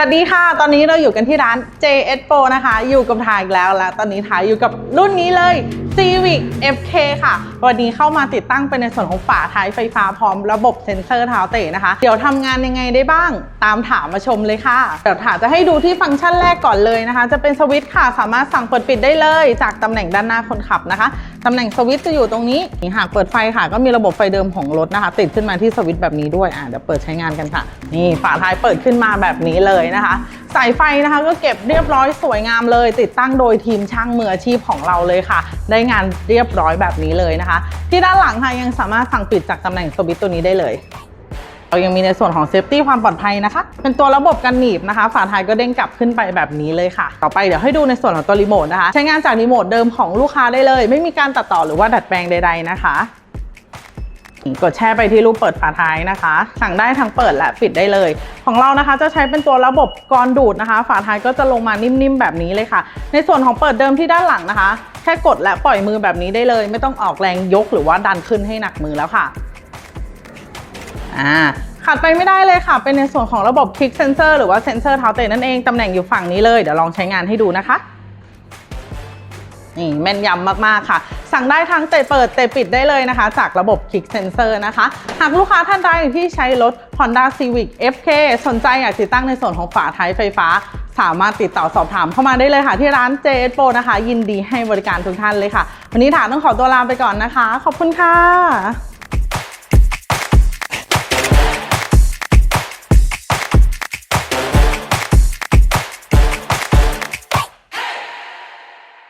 สวัสดีค่ะ ตอนนี้เราอยู่กันที่ร้าน JS Pro นะคะ อยู่กับทายอีกแล้วและตอนนี้ทายอยู่กับรุ่นนี้เลย Civic FK ค่ะ วันนี้เข้ามาติดตั้งเป็นในส่วนของฝาท้ายไฟฟ้าพร้อมระบบเซ็นเซอร์เท้าเตะนะคะ เดี๋ยวทำงานยังไงได้บ้าง ตามถามมาชมเลยค่ะ เดี๋ยวถาจะให้ดูที่ฟังก์ชันแรกก่อนเลยนะคะ จะเป็นสวิตช์ค่ะ สามารถสั่งเปิดปิดได้เลย จากตำแหน่งด้านหน้าคนขับนะคะ ตำแหน่งสวิตช์จะอยู่ตรงนี้นี่หากเปิดไฟค่ะ ก็มีระบบไฟเดิมของรถนะคะ ติดขึ้นมาที่สวิตช์แบบนี้ด้วย อะเดี๋ยวเปิดใช้งานกันค่ะ นี่ฝาท้ายเปิดขึ้นมาแบบนี้เลยนะคะายไฟนะคะก็เก็บเรียบร้อยสวยงามเลย ติดตั้งโดยทีมช่างมืออาชีพของเราเลยค่ะ ได้งานเรียบร้อยแบบนี้เลยนะคะ ที่ด้านหลังค่ะยังสามารถสั่งปิดจากตำแหน่งสวิตตัวนี้ได้เลยเรายังมีในส่วนของเซฟตี้ความปลอดภัยนะคะ เป็นตัวระบบกันหนีบนะคะ ฝาท้ายก็เด้งกลับขึ้นไปแบบนี้เลยค่ะ ต่อไปเดี๋ยวให้ดูในส่วนของตัวรีโมทนะคะ ใช้งานจากรีโมทเดิมของลูกค้าได้เลย ไม่มีการตัดต่อหรือว่าดัดแปลงใด ๆนะคะ กดแช่ไปที่รูปเปิดฝาท้ายนะคะ สั่งได้ทั้งเปิดและปิดได้เลย ของเรานะคะจะใช้เป็นตัวระบบกรดูดนะคะ ฝาท้ายก็จะลงมานิ่มๆแบบนี้เลยค่ะ ในส่วนของเปิดเดิมที่ด้านหลังนะคะ แค่กดและปล่อยมือแบบนี้ได้เลย ไม่ต้องออกแรงยกหรือว่าดันขึ้นให้หนักมือแล้วค่ะอ่าขาดไปไม่ได้เลยค่ะ เป็นในส่วนของระบบ Kick Sensor หรือว่าเซนเซอร์เท้าเตะนั่นเอง ตำแหน่งอยู่ฝั่งนี้เลย เดี๋ยวลองใช้งานให้ดูนะคะ นี่แม่นยำมาก ๆ ค่ะ สั่งได้ทั้งเตะเปิดเตะปิดได้เลยนะคะ จากระบบ Kick Sensor นะคะ หากลูกค้าท่านใดที่ใช้รถ Honda Civic FK สนใจอยากติดตั้งในส่วนของฝาท้ายไฟฟ้า สามารถติดต่อสอบถามเข้ามาได้เลยค่ะ ที่ร้าน JS Pro นะคะ ยินดีให้บริการทุกท่านเลยค่ะ วันนี้ถาต้องขอตัวลาไปก่อนนะคะ ขอบคุณค่ะ